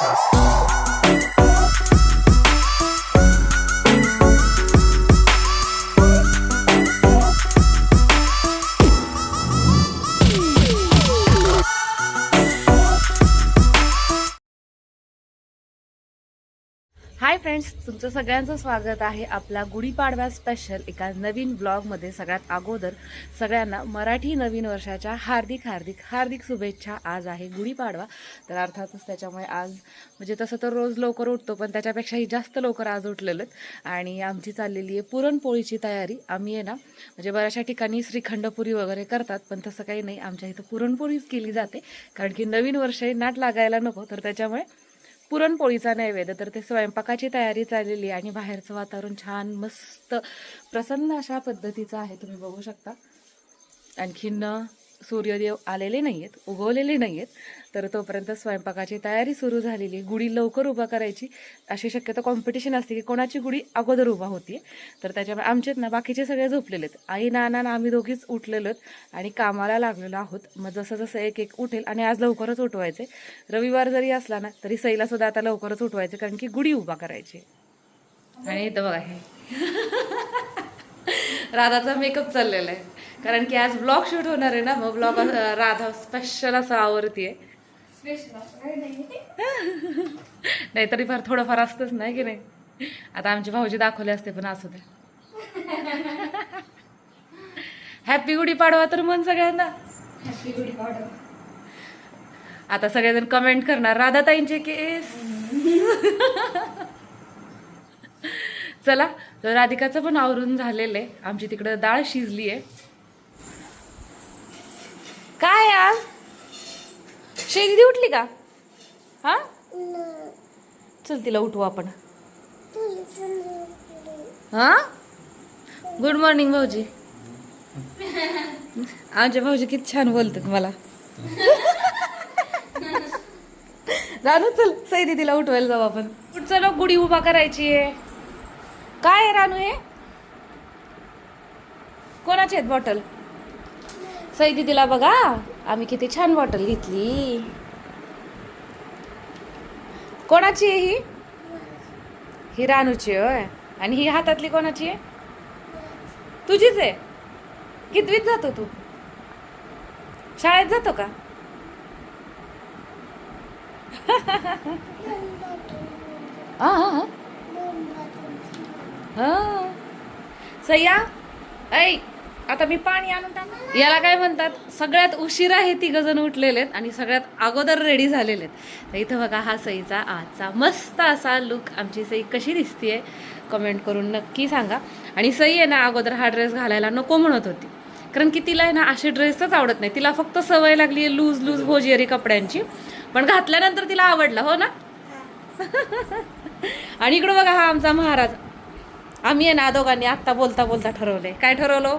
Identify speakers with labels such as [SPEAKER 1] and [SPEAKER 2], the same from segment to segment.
[SPEAKER 1] Hi friends तुमचं सगळ्यांचं स्वागत आहे आपला गुढीपाडव्या स्पेशल एका नवीन ब्लॉगमध्ये सगळ्यात अगोदर सगळ्यांना मराठी नवीन वर्षाच्या हार्दिक हार्दिक हार्दिक शुभेच्छा. आज आहे गुढीपाडवा. तर अर्थातच त्याच्यामुळे आज म्हणजे तसं तर रोज लवकर उठतो पण त्याच्यापेक्षाही जास्त लवकर आज उठलेलं आणि आमची चाललेली आहे पुरणपोळीची तयारी. आम्ही आहे ना म्हणजे बऱ्याचशा ठिकाणी श्रीखंडपुरी वगैरे करतात पण तसं काही नाही. आमच्या इथं पुरणपोळीच केली जाते. कारण की नवीन वर्ष नाट लागायला नको. तर त्याच्यामुळे पुरणपोळीचा नैवेद्य. तर ते स्वयंपाकाची तयारी चाललेली आहे आणि बाहेरचं वातावरण छान मस्त प्रसन्न अशा पद्धतीचं आहे. तुम्ही बघू शकता. आणखीन सूर्यदेव आलेले नाही आहेत उगवलेले नाही आहेत तर तोपर्यंत स्वयंपाकाची तयारी सुरू झालेली. आहे गुढी लवकर उभा करायची. अशी शक्यता कॉम्पिटिशन असते की कोणाची गुढी अगोदर उभा होती. तर त्याच्यामुळे आमचेत ना बाकीचे सगळे झोपलेले आहेत. आई नाना ना आम्ही दोघीच उठलेलो आणि कामाला लागलेलो आहोत. मग जसं जसं एक एक उठेल आणि आज लवकरच उठवायचे. रविवार जरी असला ना तरी सईला सुद्धा आता लवकरच उठवायचे कारण की गुढी उभा करायची. आणि इथं बघा हे. राधाचा मेकअप चाललेला आहे. कारण की आज ब्लॉग शूट होणार आहे ना मग ब्लॉग राधा स्पेशल असं आवडतीये नाही तरी फार थोडंफार असतंच नाही की नाही? आता आमचे भाऊजी दाखवले असते पण असू द्या हॅपी गुढी पाडवा तर मन सगळ्यांना. आता सगळेजण कमेंट करणार. राधाताईंचे केस. चला तर राधिकाचं पण आवरून झालेलं आहे. आमची तिकडं डाळ शिजली आहे काय आज शेदी उठली का? हा? चल तिला उठवू आपण. हा? गुड मॉर्निंग भाऊजी. आमचे भाऊजी किती छान बोलतात मला. रानू चल सई तिला उठवायला जाऊ आपण. पुढचं लोक गुढी उभा करायची आहे? काय आहे रानू हे? कोणाचे आहेत बॉटल सई दिदीला बघा. आम्ही किती छान बॉटल घेतली. कोणाची आहे ही? ही रानूची होय. आणि ही हातातली कोणाची आहे? तुझीच आहे. कितवीत जातो तू? शाळेत जातो का? हा हा हा हा. सह्या ऐ आता मी पाणी आणून टाक याला काय म्हणतात सगळ्यात उशिरा हे तिघ जण उठलेले आहेत आणि सगळ्यात अगोदर रेडी झालेले आहेत तर इथं बघा हा सईचा आजचा मस्त असा लुक आमची सई कशी दिसतीये कमेंट करून नक्की सांगा. आणि सई आहे ना अगोदर हा ड्रेस घालायला नको म्हणत होती. कारण की तिला आहे ना असे ड्रेसच आवडत नाही. तिला फक्त सवय लागली आहे लूज लूज भोजियरी कपड्यांची. पण घातल्यानंतर तिला आवडला हो ना? आणि इकडं बघा हा आमचा महाराज. आम्ही आहे ना दोघांनी आत्ता बोलता बोलता ठरवलंय. काय ठरवलं?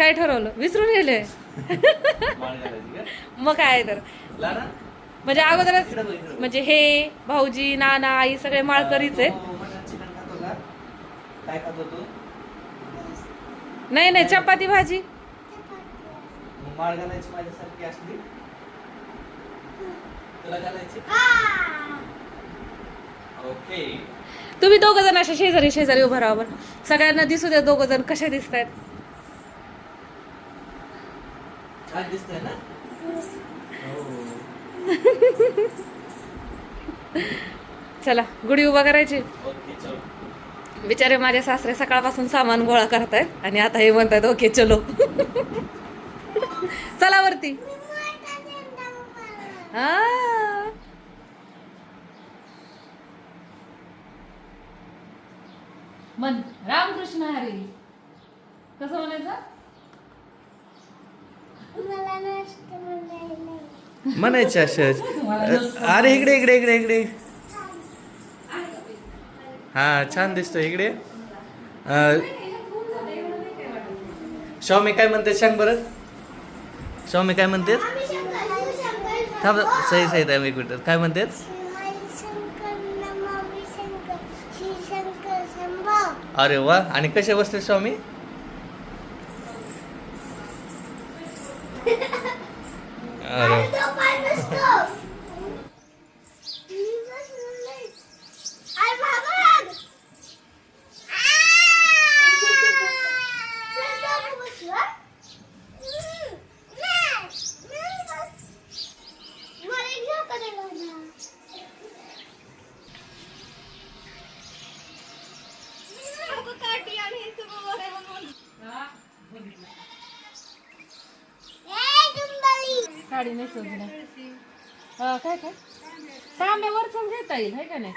[SPEAKER 1] काय ठरवलं? विसरून गेले. मग काय तर. म्हणजे अगोदरच म्हणजे हे भाऊजी नाना आई सगळे माळकरीच आहेत.
[SPEAKER 2] काय खातो तू?
[SPEAKER 1] नाही नाही चपाती भाजी. तुम्ही दोघ जण अशा शेजारी शेजारी उभं राहा सगळ्यांना दिसू द्या दोघ जण कसे दिसत आहेत
[SPEAKER 2] छान दिसतंय ना?
[SPEAKER 1] चला गुढी उभा करायची.
[SPEAKER 2] ओके चल.
[SPEAKER 1] बिचारे माझे सासरे सकाळपासून सामान गोळा करतायत आणि आता हे म्हणतायत ओके चलो. चला वरती. हा. मन रामकृष्ण हरी. कसं म्हणायचं?
[SPEAKER 2] म्हणायचे असंच अरे इकडे इकडे इकडे इकडे. हा छान दिसतो इकडे. स्वामी काय म्हणते सांग बरं. स्वामी काय म्हणते थांब सही सही आहे एक मिनिट. काय म्हणतात? अरे वा. आणि कसे बसले स्वामी अरे
[SPEAKER 1] नेसवली नाही हा काय काय? तांब्यावर चल घेता येईल है का नाही?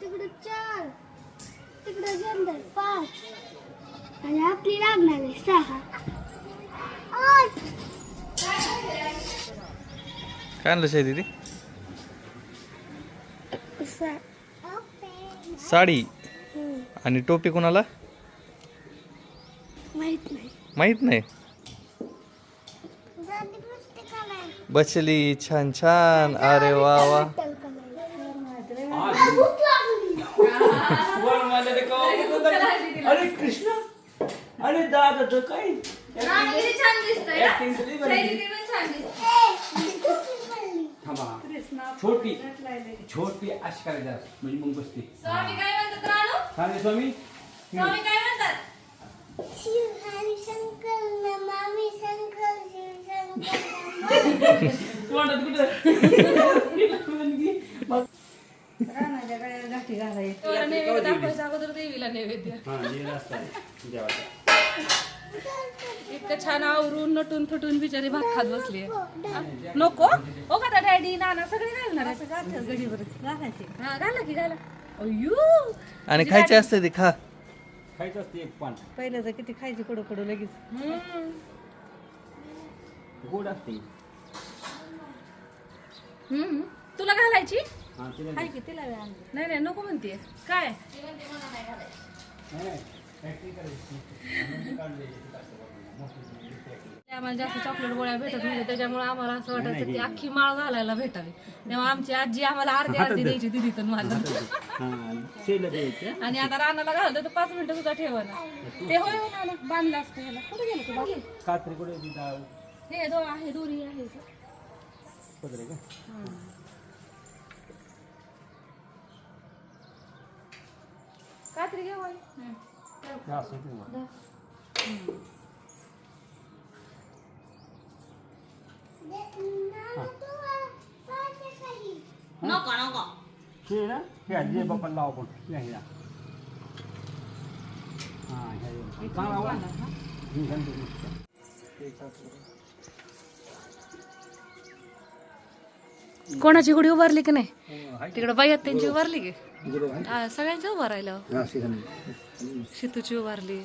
[SPEAKER 3] तिकडे चार तिकडे जंदर पाच. आणि आपली लागणार आहे सहा. आठ
[SPEAKER 2] काय आणलं शाही दीदी
[SPEAKER 3] सहा
[SPEAKER 2] साडी. आणि टोपी कोणाला
[SPEAKER 3] माहीत नाही
[SPEAKER 2] माहीत नाही बसली छान छान अरे वा वा
[SPEAKER 4] अरे कृष्ण अरे दादा तर काय. थांबा छोटी छोटी अशी करायची म्हणजे मग बसते.
[SPEAKER 1] स्वामी काय म्हणतात रानू
[SPEAKER 4] सांगे स्वामी?
[SPEAKER 1] स्वामी काय म्हणतात?
[SPEAKER 3] हरी
[SPEAKER 1] तेवढा नैवेद्य अगोदर देवीला नैवेद्य
[SPEAKER 4] हा हे असतं.
[SPEAKER 1] इतकं छान आवरून नटून थटून बिचारी भात खात बसली नको. ओ का डॅडी नाना सगळे घालणार आहे. हा घाला की घाला. अय्यो.
[SPEAKER 2] आणि खायचे असते ते खा.
[SPEAKER 4] खायचं असते एक पान.
[SPEAKER 5] पहिलं तर किती खायची कडू कडू लगेच.
[SPEAKER 1] हम्म.
[SPEAKER 4] गोड असते.
[SPEAKER 1] हम्म. तुला घालायची?
[SPEAKER 4] हा
[SPEAKER 5] हाय की तिला वेळ आणली
[SPEAKER 1] नाही नाही नको म्हणते काय. आम्हाला जास्त चॉकलेट गोळ्या भेटत नाही त्याच्यामुळे आम्हाला असं वाटायचं की अख्खी माळ घालायला भेटावी. तेव्हा आमची आजी आम्हाला अर्धी अर्धी द्यायची दिदी तर माझं.
[SPEAKER 4] हा
[SPEAKER 1] आणि आता रानाला घालतो तर पाच मिनिटं सुद्धा ठेवा ना ते होय हो नाना बांधलं असतं ह्याला कुठे गेलं तू बाकी
[SPEAKER 4] कात्री कुठे?
[SPEAKER 1] हे दो आहे दोरी आहे. इथं.
[SPEAKER 4] पदर आहे का
[SPEAKER 1] कात्री
[SPEAKER 4] हा.
[SPEAKER 1] नको नको.
[SPEAKER 4] हे ना हे आजी बाप्पा लाव पण या हा. ह्या.
[SPEAKER 1] कोणाची गुढी उभारली की नाही? तिकडे बाई आहेत त्यांची उभारली की? हा, सगळ्यांची उभा राहिलं
[SPEAKER 4] हा.
[SPEAKER 1] शितूची उभारली.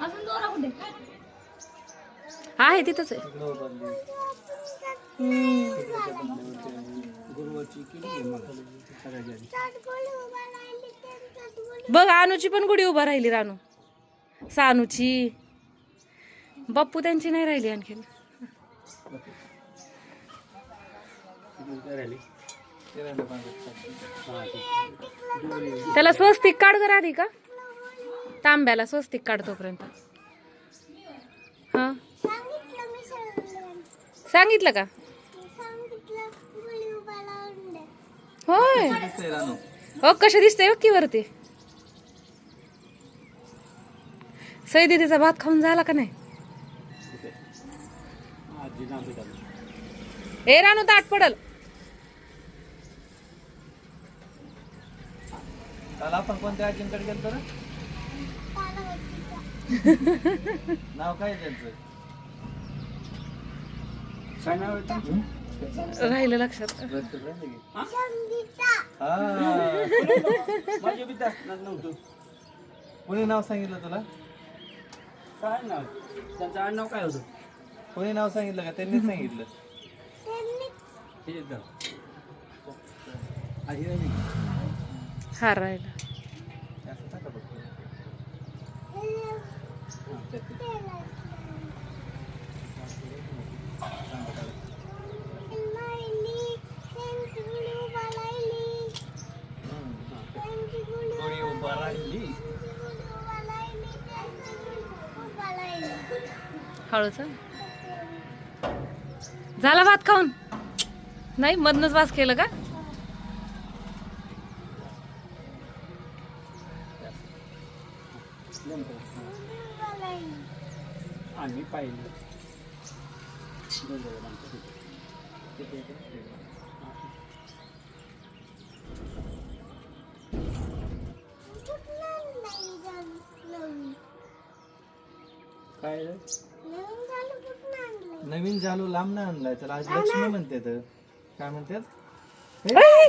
[SPEAKER 1] अजून दोरा कुठे? आहे तिथंच आहे.
[SPEAKER 4] गुरुवारची केली आहे मग. सगळ्यात आधी.
[SPEAKER 1] बघ अनुची पण गुढी उभा राहिली रानू. सानूची. बाप्पू त्यांची नाही राहिली आणखी
[SPEAKER 4] किती काय राहिली?
[SPEAKER 1] त्याला स्वस्तिक काढ कर आधी का तांब्याला स्वस्तिक काढ तोपर्यंत. हा?
[SPEAKER 3] सांगितलं
[SPEAKER 1] का. होय. हो कसे दिसते बघ की वरती. सई दीदीचा भात खाऊन झाला का नाही. ए रानू ताट पडल.
[SPEAKER 2] काल आपण कोणत्या आजींकडे गेलो तर. नाव काय त्यांचं?
[SPEAKER 1] राहिलं लक्षात.
[SPEAKER 2] कोणी नाव सांगितलं तुला?
[SPEAKER 4] काय नाव? त्यांचं आडनाव काय होतं?
[SPEAKER 2] कोणी नाव सांगितलं का? त्यांनी सांगितलं.
[SPEAKER 4] हे एक राहिला
[SPEAKER 1] हळूच झाला भात खाऊन? नाही मधनच वास केलं का?
[SPEAKER 4] आम्ही पाहिलं. काय
[SPEAKER 3] नवीन
[SPEAKER 2] जालू लांब नाही आणलाय. त्याला आज लक्ष्मी म्हणते तर. काय म्हणतात नाही.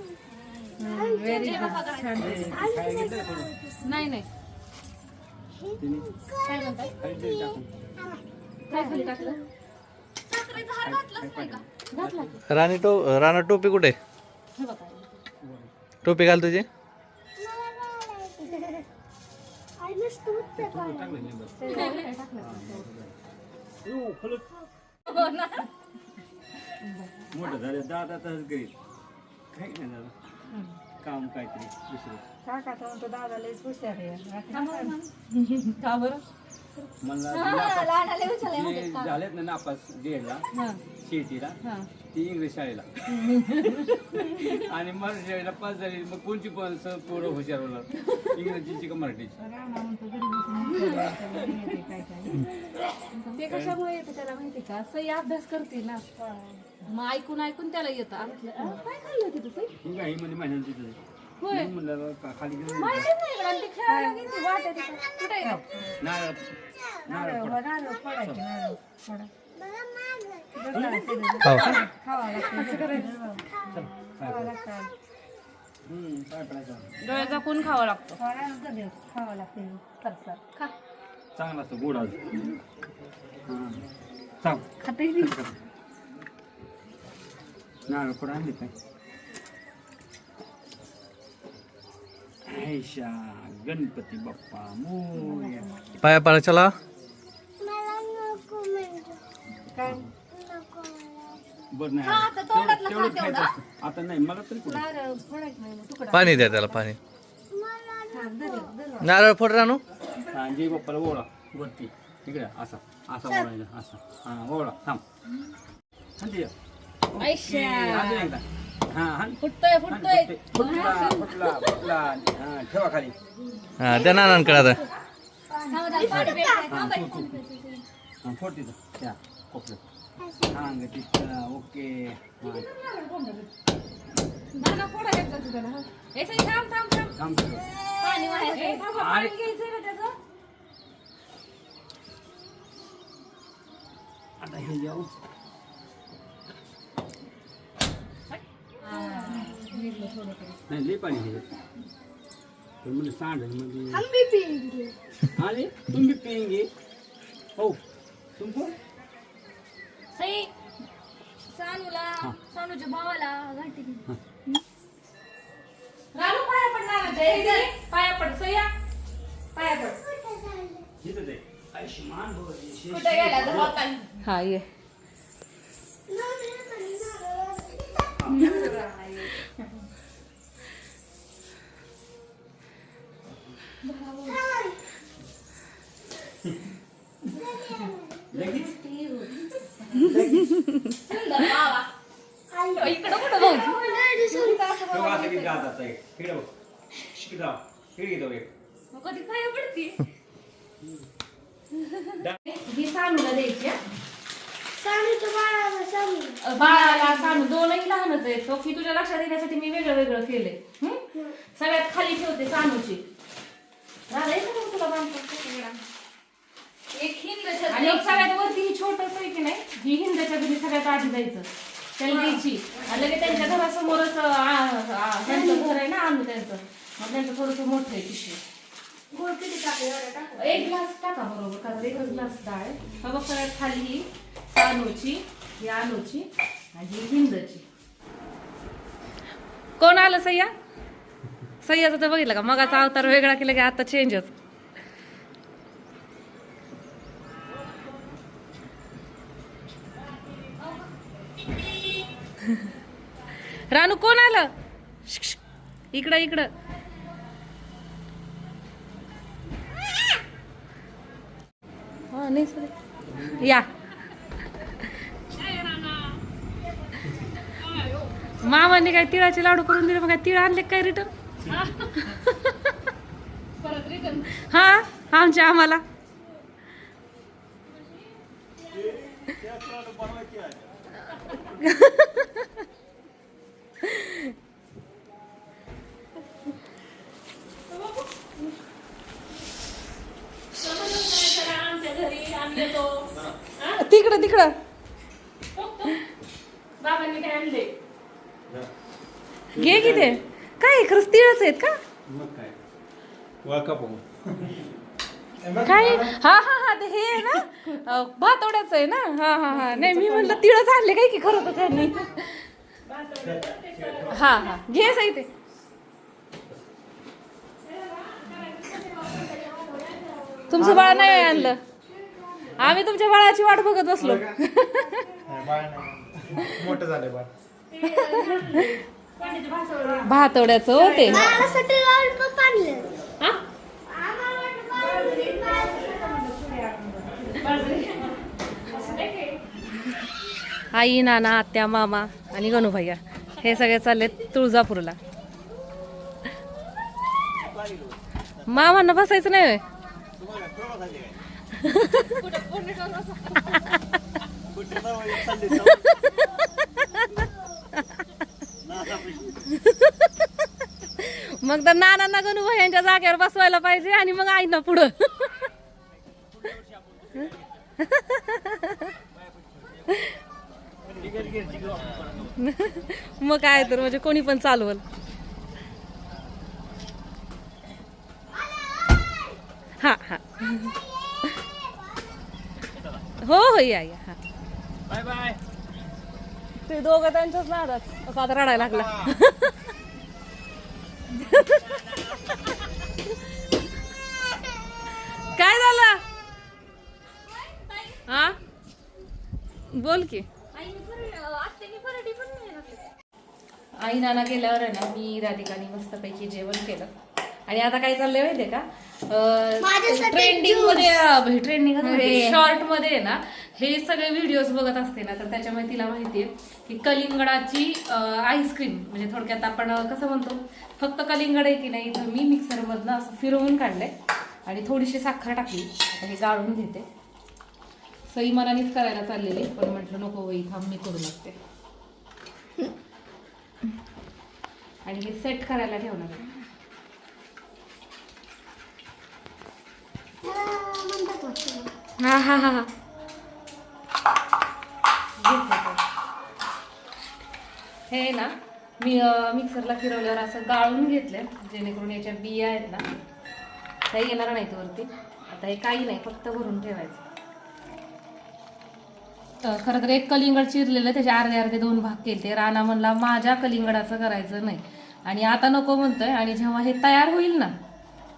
[SPEAKER 1] म्हणताय
[SPEAKER 4] खाली तेल टाकून.
[SPEAKER 1] काय खाली टाकलं घातला की
[SPEAKER 2] राणी टो राणा टोपी कुठे
[SPEAKER 1] हे बघा
[SPEAKER 2] टोपी घाल तुझी.
[SPEAKER 4] टाकलं नाही बस. मोठं झालं दादा तसंच करीत काही नाही दादा काम काहीतरी दुसरं.
[SPEAKER 5] काका तर म्हणतो दादा लयच हुशार आहे.
[SPEAKER 1] का बरं?
[SPEAKER 4] मला झालेत ना नापास गेला शेतीला
[SPEAKER 1] हा.
[SPEAKER 4] ती इंग्लिश शाळेला. आणि मराठी शाळेला पास झाली मग कोणची पण स- पोरं हुशार होणार? इंग्रजीची का मराठीची?
[SPEAKER 1] ते कशामुळे येतं त्याला माहिती का? सई अभ्यास करते ना. मग ऐकून ऐकून त्याला येतं. काय खाल्लं होती तू सई?
[SPEAKER 4] ही काही मध्ये माझ्या तिथं.
[SPEAKER 1] होय.
[SPEAKER 4] मी म्हणलं का- खाली गेलं
[SPEAKER 1] माहितीच नाही इकडं. आणि ते खेळायला गेली वाटत होतं. कुठे आहे? का?
[SPEAKER 4] नारळ नारळ
[SPEAKER 5] नारळ नारळ फोडायचे नारळ
[SPEAKER 3] माझं.
[SPEAKER 4] पडायचं
[SPEAKER 1] डोळे झाकून खावं लागतं.
[SPEAKER 5] खावा लागते सरसर
[SPEAKER 1] खा.
[SPEAKER 4] चांगला असतो गोड आज हां. चांग
[SPEAKER 1] खाते
[SPEAKER 4] नारळ फोड आणली काय? ऐशा गणपती बाप्पा मोर्या
[SPEAKER 2] पाया पाया चला.
[SPEAKER 3] मला नको म्हणतो.
[SPEAKER 5] काय.
[SPEAKER 4] बरं नाही तेवढं तेवढं खायचं असतं. आता नाही मला तरी कुठं
[SPEAKER 5] नारळ फोडायचं नाही मग तुकडा.
[SPEAKER 2] पाणी द्या त्याला पाणी.
[SPEAKER 3] मला
[SPEAKER 5] हा, धर, धर.
[SPEAKER 2] नारळ फोड रानू.
[SPEAKER 4] हा जय बाप्पाला ओळा वरती. इकडे असा असा ओळायचा असा. हा ओळा थांब. अजून एकदा. हा हान
[SPEAKER 1] फुटतोय
[SPEAKER 4] हान,
[SPEAKER 1] फुटतोय.
[SPEAKER 4] फुटते. फुटला फुटला फुटला. हा ठेवा खाली.
[SPEAKER 2] हा द्या नानांकडे आता.
[SPEAKER 4] हा तू तू हा फोड तिथं. त्या कोपऱ्यात. हा ग तिथं ओके हा
[SPEAKER 1] नाना फोडा एकदा तू त्याला, हा. ए, सई, थांब थांब थांब
[SPEAKER 4] थांब तिथं.
[SPEAKER 1] पाणी वाहायचं. ए, थांब, पाणी घ्यायचंय ना त्याचं
[SPEAKER 4] आता हे जाऊ नाही लई पाणी हे पण म्हणजे सांड म्हणजे
[SPEAKER 3] हम भी पिएंगे
[SPEAKER 4] आले तुम्ही पिएंगे हो तुमको
[SPEAKER 1] सई सानूला सानूच्या भावाला घाटी रानू पाया पड पाया पड सया. पाया पड. कुठे गेला हा ये
[SPEAKER 4] लगेच
[SPEAKER 1] इकडं कुठं भाऊ
[SPEAKER 4] तो असं की जात आता एक इकडे बघ इकडे जाऊ इकडे जाऊ एक
[SPEAKER 1] मग कधी पाया पडती ही सानूला द्यायची
[SPEAKER 3] बाळाला
[SPEAKER 1] सानू दोनही लहानच आहेत तो की? तुझ्या लक्षात येण्यासाठी मी वेगळं वेगळं केलंय सगळ्यात खाली ठेवते सानूची राधा तुला बांधतो एक हिंद आणि एक सगळ्यात वरती ही छोटस आहे की नाही ही हिंदच्या घरी सगळ्यात आधी जायचं. त्याला द्यायची. आणि लगेच त्यांच्या घरासमोरच आ, आ, त्यांचं घर आहे ना आणू त्यांचं. मग त्यांचं थोडस मोठं आहे पिशवी.
[SPEAKER 3] गोड किती टाकले एवढं टाकू?
[SPEAKER 1] एक ग्लास टाका बरोबर कारण एकच ग्लास डाळ आहे. हा बघ सगळ्यात खाली ही ही आलूची आणि ही हिंदची. कोण आलं सय्या? सय्याचं तर बघितलं का? मगाचा अवतार वेगळा केला की आता चेंजच रानू कोण आलं. इकडं इकडं. हा, नाही सर. या. मामाने काय तिळाचे लाडू करून दिले मग तिळ आणले काय रिटर्न हा आमच्या आम्हाला. तिकडं. तिकडं घे की ते. काय खरंच तिळच आहेत का?
[SPEAKER 4] मग काय? वाका पाहू
[SPEAKER 1] काय? हा हा हा ते हे आहे ना? भातोड्याचं आहे ना? हा हा हा. नाही मी म्हणलं तिळच आणले काय की खरंच त्यांनी हा हा. घे सही ते तुमचं बाळ नाही आणलं? आम्ही तुमच्या बाळाची वाट बघत बसलो.
[SPEAKER 6] मोठं झालंय बाळ.
[SPEAKER 1] भातोड्याचं होते हा? आई नाना आत्या मामा आणि गणूभैया हे सगळे चालले तुळजापूरला. मामांना बसायचं नाही? मग तर नानांना गणू गणूभैयांच्या जागेवर बसवायला पाहिजे आणि मग आईना पुढं. मग काय तर म्हणजे कोणी पण चालवल. हा हा. हो हो या या हा.
[SPEAKER 4] बाय बाय
[SPEAKER 1] ते दोघं त्यांच्याच नादात असं आता रडायला लागला. काय झालं? हा? बोल की. आई नाना केल्यावर आहे ना मी राधिकाने मस्तपैकी जेवण केलं. आणि आता काय चाललंय माहितीये का?
[SPEAKER 3] ट्रेंडिंगमध्ये
[SPEAKER 1] ट्रेंडिंग शॉर्टमध्ये आहे ना हे सगळे व्हिडिओज बघत असते ना तर त्याच्यामुळे तिला माहितीये की कलिंगडाची आईस्क्रीम म्हणजे थोडक्यात आपण कसं म्हणतो फक्त कलिंगड आहे की नाही इथं मी मिक्सर मधनं असं फिरवून काढलंय आणि थोडीशी साखर टाकली. आता हे गाळून घेते. सई मनानेच करायला चाललेली पण म्हटलं नको बाई थांब मी करू लागते आणि हे सेट करायला ठेवणार आहे.
[SPEAKER 3] म्हणतात वाटतं
[SPEAKER 1] हा हा हा हा घेतलं हे ना मी मिक्सरला फिरवल्यावर असं गाळून घेतलं जेणेकरून याच्या बिया आहेत ना काही येणार नाहीत वरती. आता हे काही नाही फक्त भरून ठेवायचं. तर खरं तर एक कलिंगड चिरलेलं त्याचे अर्धे अर्धे दोन भाग केले ते राणा म्हणला माझ्या कलिंगडाचं करायचं नाही. आणि आता नको म्हणतोय आणि जेव्हा हे तयार होईल ना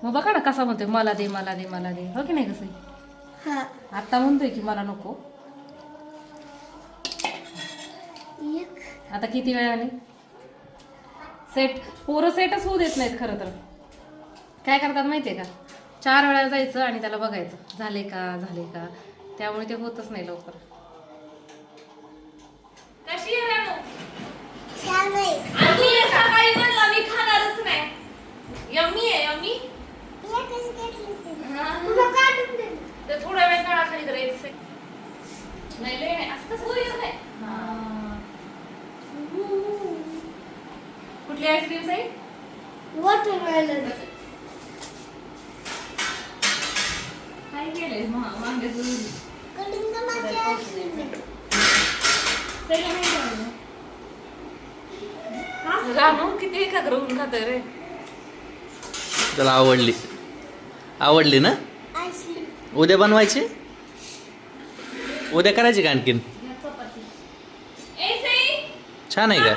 [SPEAKER 1] मग बघा ना कसा म्हणतोय मला दे मला दे मला दे. हो की नाही कसं?
[SPEAKER 3] हा.
[SPEAKER 1] आता म्हणतोय की मला नको.
[SPEAKER 3] एक.
[SPEAKER 1] आता किती वेळाने सेट पोरं सेटच होऊ देत नाहीत खरं तर. काय करतात माहितीये का? चार वेळा जायचं आणि त्याला बघायचं. झाले का झाले का? त्यामुळे ते होतच नाही लवकर. कशी आहे तू हे सकाळी म्हणला मी खाणारच नाही यम्मी आहे यम्मी
[SPEAKER 3] एकच घेतली होती. तुला काढून दे
[SPEAKER 1] तर थोडा वेळ काढा खाली तर एक सेकंड नाही लय नाही असं कसं होईल नाही कुठली आईस्क्रीम आहे
[SPEAKER 3] वॉटरमेलन
[SPEAKER 1] काय केलंय
[SPEAKER 3] आहे.
[SPEAKER 1] रानू किती एकाग्र होऊन खातोय रे.
[SPEAKER 2] त्याला आवडली. आवडली ना? उद्या बनवायची? उद्या करायची का आणखीन? छान आहे का?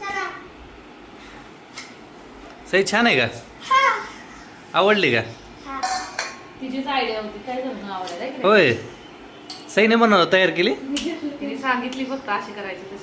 [SPEAKER 3] चला.
[SPEAKER 2] सई छान आहे का?
[SPEAKER 3] हा.
[SPEAKER 2] आवडली का?
[SPEAKER 3] हा.
[SPEAKER 2] होय. सईने बनव तयार केली?
[SPEAKER 1] तिने सांगितली फक्त अशी करायची